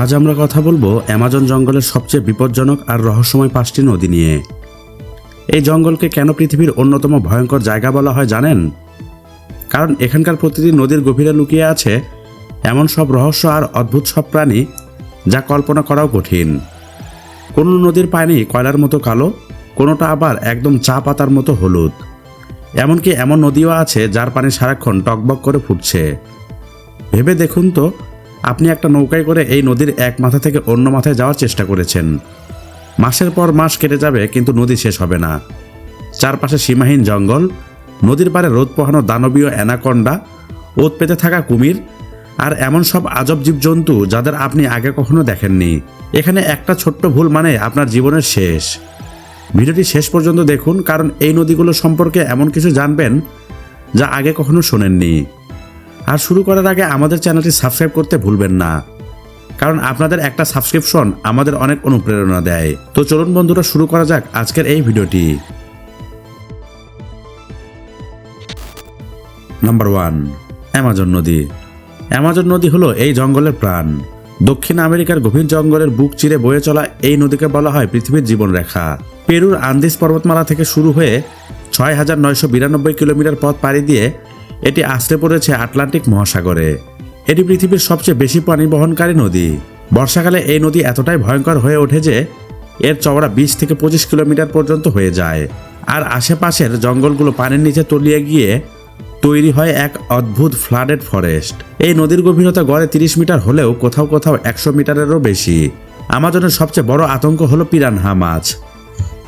আজ আমরা কথা বলব অ্যামাজন জঙ্গলের সবচেয়ে বিপজ্জনক আর রহস্যময় পাঁচটি নদী নিয়ে। এই জঙ্গলকে কেন পৃথিবীর অন্যতম ভয়ঙ্কর জায়গা বলা হয় জানেন? কারণ এখানকার প্রতিটি নদীর গভীরে লুকিয়ে আছে এমন সব রহস্য আর অদ্ভুত সব প্রাণী যা কল্পনা করাও কঠিন। কোনো নদীর পানি কয়লার মতো কালো, কোনোটা আবার একদম চা পাতার মতো হলুদ। এমনকি এমন নদীও আছে যার পানি সারাক্ষণ টকবক করে ফুটছে। ভেবে দেখুন তো আপনি একটা নৌকায় করে এই নদীর এক মাথা থেকে অন্য মাথায় যাওয়ার চেষ্টা করেছেন। মাসের পর মাস কেটে যাবে, কিন্তু নদী শেষ হবে না। চারপাশে সীমাহীন জঙ্গল, নদীর পাড়ে রোদ পোহানো দানবীয় অ্যানাকন্ডা, ওত পেতে থাকা কুমির, আর এমন সব আজব জীবজন্তু যাদের আপনি আগে কখনো দেখেননি। এখানে একটা ছোট্ট ভুল মানে আপনার জীবনের শেষ। ভিডিওটি শেষ পর্যন্ত দেখুন, কারণ এই নদীগুলো সম্পর্কে এমন কিছু জানবেন যা আগে কখনো শোনেননি। আর শুরু করার আগে আমাদের চ্যানেলটি সাবস্ক্রাইব করতে ভুলবেন না। কারণ আপনাদের একটা সাবস্ক্রিপশন আমাদের অনেক অনুপ্রেরণা দেয়। তো চলুন বন্ধুরা, শুরু করা যাক আজকের এই ভিডিওটি। নাম্বার ওয়ান অ্যামাজন নদী। অ্যামাজন নদী হলো এই জঙ্গলের প্রাণ। দক্ষিণ আমেরিকার গভীর জঙ্গলের বুক চিরে বয়ে চলা এই নদীকে বলা হয় পৃথিবীর জীবনরেখা। পেরুর আন্দিস পর্বতমালা থেকে শুরু হয়ে ছয় হাজার নয়শো বিরানব্বই কিলোমিটার পথ পাড়ি দিয়ে এটি আশ্রে পড়েছে আটলান্টিক মহাসাগরে। এটি পৃথিবীর সবচেয়ে বেশি পানি বহনকারী নদী। বর্ষাকালে এই নদী এতটাই ভয়ঙ্কর হয়ে ওঠে যে, এর চওড়া বিশ থেকে পঁচিশ কিলোমিটার পর্যন্ত হয়ে যায়। আর আশেপাশের জঙ্গলগুলো পানির নিচে তলিয়ে গিয়ে তৈরি হয় এক অদ্ভুত ফ্লাডেড ফরেস্ট। এই নদীর গভীরতা গড়ে তিরিশ মিটার হলেও কোথাও কোথাও একশো মিটারেরও বেশি। আমাজনের সবচেয়ে বড় আতঙ্ক হলো পিরানহা মাছ।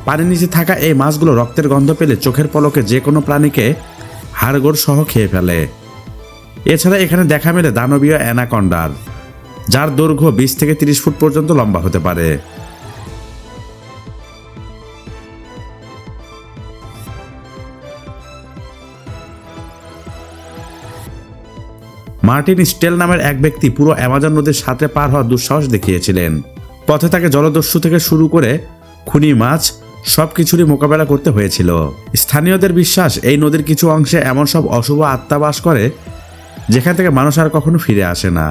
পানির নিচে থাকা এই মাছগুলো রক্তের গন্ধ পেলে চোখের পলকে যে কোনো প্রাণীকে হাড়গোড় সহ খেয়ে ফেলে। এছাড়া এখানে দেখা মেলে দানবীয় অ্যানাকন্ডার, যার দৈর্ঘ্য বিশ থেকে তিরিশ ফুট পর্যন্ত লম্বা হতে পারে। মার্টিন স্টেল নামের এক ব্যক্তি পুরো অ্যামাজন নদীর সাথে পার হওয়ার দুঃসাহস দেখিয়েছিলেন। পথে তাকে জলদস্যু থেকে শুরু করে খুনি মাছ সব কিছুরই মোকাবেলা করতে হয়েছিল। স্থানীয়দের বিশ্বাস, এই নদীর কিছু অংশে এমন সব অশুভ আত্মা বাস করে, যেখান থেকে মানুষ আর কখনো ফিরে আসে না।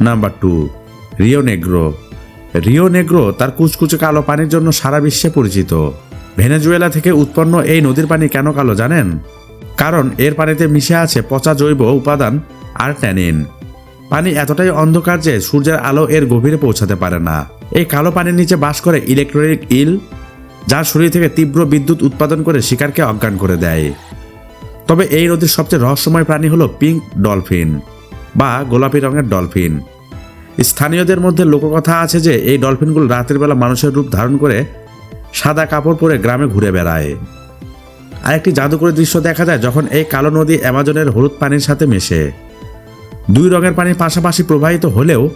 Number two Rio Negro Rio Negro তার কুচকুচে কালো পানির জন্য সারা বিশ্বে পরিচিত। ভেনেজুয়েলা থেকে উৎপন্ন এই নদীর পানি কেন কালো জানেন? কারণ এর পানিতে মিশে আছে পচা জৈব উপাদান আর ট্যানিন পানি এতটাই অন্ধকার যে সূর্যের আলো এর গভীরে পৌঁছাতে পারে না। এই কালো পানির নিচে বাস করে ইলেকট্রনিক ইল, যার শরীর থেকে তীব্র বিদ্যুৎ উৎপাদন করে শিকারকে অজ্ঞান করে দেয়। তবে এই নদীর সবচেয়ে রহস্যময় প্রাণী হলো পিঙ্ক ডলফিন বা গোলাপি রঙের ডলফিন। স্থানীয়দের মধ্যে লোককথা আছে যে এই ডলফিনগুলো রাতের বেলা মানুষের রূপ ধারণ করে সাদা কাপড় পরে গ্রামে ঘুরে বেড়ায়। আরেকটি জাদুকরী দৃশ্য দেখা যায় যখন এই কালো নদী অ্যামাজনের হলুদ পানির সাথে মেশে। দুই রঙের পানি পাশাপাশি প্রবাহিত হলেও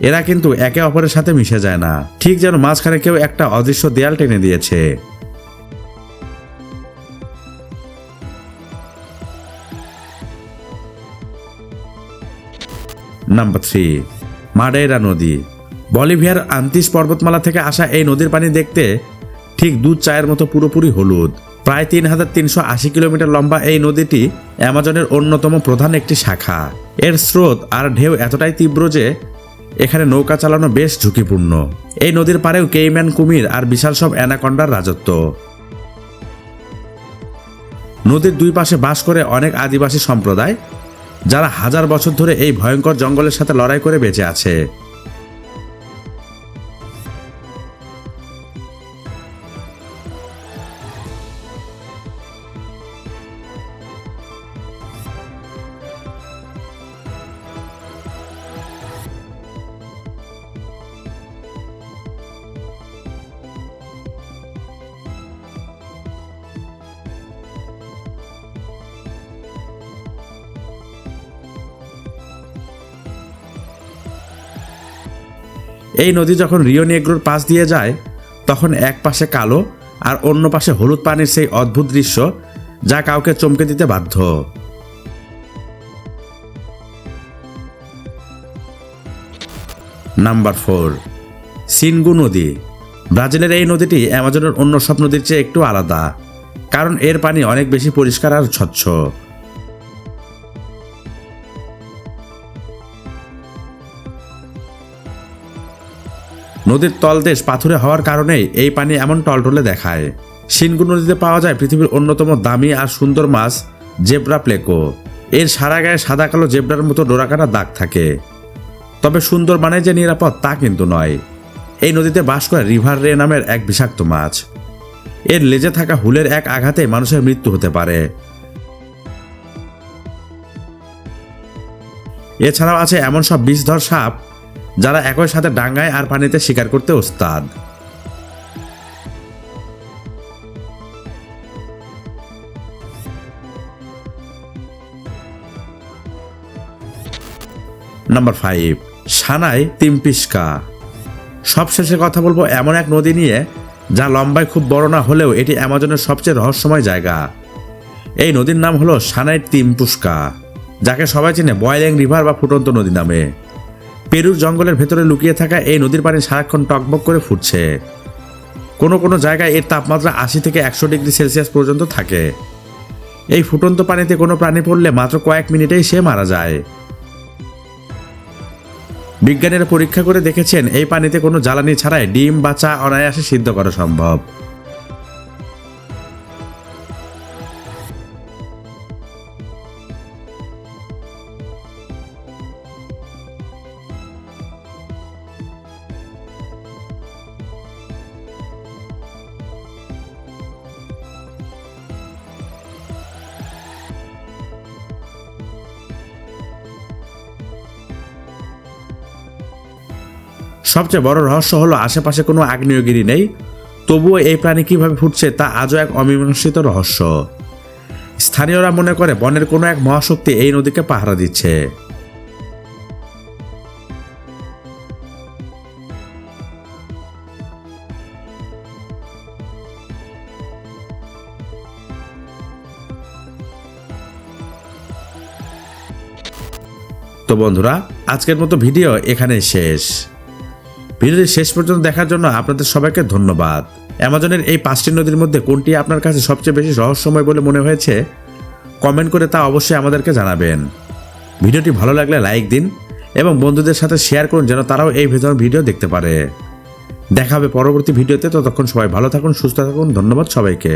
এরা কিন্তু একে অপরের সাথে মিশে যায় না। ঠিক যেন মাঝখানে কেউ একটা অদৃশ্য দেয়াল টেনে দিয়েছে। নাম্বার থ্রি, মাডেরা নদী। বলিভিয়ার আন্তিস পর্বতমালা থেকে আসা এই নদীর পানি দেখতে ঠিক দুধ চায়ের মতো পুরোপুরি হলুদ। প্রায় তিন হাজার তিনশো আশি কিলোমিটার লম্বা এই নদীটি অ্যামাজনের অন্যতম প্রধান একটি শাখা। এর স্রোত আর ঢেউ এতটাই তীব্র যে এখানে নৌকা চালানো বেশ ঝুঁকিপূর্ণ। এই নদীর পাড়েও কেইম্যান কুমির আর বিশাল সব অ্যানাকন্ডার রাজত্ব। নদীর দুই পাশে বাস করে অনেক আদিবাসী সম্প্রদায়, যারা হাজার বছর ধরে এই ভয়ঙ্কর জঙ্গলের সাথে লড়াই করে বেঁচে আছে। এই নদী যখন রিও নেগ্রোর পাশ দিয়ে যায়, তখন এক পাশে কালো আর অন্য পাশে হলুদ পানির সেই অদ্ভুত দৃশ্য যা কাউকে চমকে দিতে বাধ্য। নাম্বার ফোর, সিনগু নদী। ব্রাজিলের এই নদীটি অ্যামাজনের অন্য সব নদীর চেয়ে একটু আলাদা, কারণ এর পানি অনেক বেশি পরিষ্কার আর স্বচ্ছ। নদীর তলদেশ পাথুরে হওয়ার কারণেই এই পানি এমন টলটলে দেখায়। সিনগু নদীতে পাওয়া যায় পৃথিবীর অন্যতম দামি আর সুন্দর মাছ জেব্রা প্লেকো। এর সারা গায়ে সাদা কালো জেব্রার মতো ডোরাকাটা দাগ থাকে। তবে সুন্দর মানে যে নিরাপদ তা কিন্তু নয়। এই নদীতে বাস করে রিভার রে নামের এক বিষাক্ত মাছ। এর লেজে থাকা হুলের এক আঘাতে মানুষের মৃত্যু হতে পারে। এছাড়াও আছে এমন সব বিষধর সাপ যারা একই সাথে ডাঙ্গায় আর পানিতে শিকার করতে ওস্তাদ। নাম্বার ফাইভ সানাই তিমপিস্কা সবশেষে কথা বলব এমন এক নদী নিয়ে, যা লম্বায় খুব বড় না হলেও এটি অ্যামাজনের সবচেয়ে রহস্যময় জায়গা। এই নদীর নাম হলো সানাই তিমপুস্কা যাকে সবাই চিনে বয়লিং রিভার বা ফুটন্ত নদী নামে। পেরুর জঙ্গলের ভেতরে লুকিয়ে থাকা এই নদীর পানি সারাক্ষণ টকবক করে ফুটছে। কোনো কোনো জায়গায় এর তাপমাত্রা আশি থেকে একশো ডিগ্রি সেলসিয়াস পর্যন্ত থাকে। এই ফুটন্ত পানিতে কোনো প্রাণী পড়লে মাত্র কয়েক মিনিটেই সে মারা যায়। বিজ্ঞানীরা পরীক্ষা করে দেখেছেন, এই পানিতে কোনো জ্বালানি ছাড়াই ডিম বা চা অনায়াসে সিদ্ধ করা সম্ভব। সবচেয়ে বড় রহস্য হলো আশেপাশে কোনো আগ্নেয়গিরি নেই। তবুও এই প্রাণী কীভাবে ফুটছে তা আজও এক অমীমাংসিত রহস্য। স্থানীয়রা মনে করে বনের কোনো এক মহাশক্তি এই নদীকে পাহারা দিচ্ছে। তো বন্ধুরা, আজকের মতো ভিডিও এখানেই শেষ। ভিডিওটি শেষ পর্যন্ত দেখার জন্য আপনাদের সবাইকে ধন্যবাদ। অ্যামাজনের এই পাঁচটি নদীর মধ্যে কোনটি আপনার কাছে সবচেয়ে বেশি রহস্যময় বলে মনে হয়েছে, কমেন্ট করে তা অবশ্যই আমাদেরকে জানাবেন। ভিডিওটি ভালো লাগলে লাইক দিন এবং বন্ধুদের সাথে শেয়ার করুন যেন তারাও এই ধরনের ভিডিও দেখতে পারে। দেখা হবে পরবর্তী ভিডিওতে, ততক্ষণ সবাই ভালো থাকুন, সুস্থ থাকুন, ধন্যবাদ সবাইকে।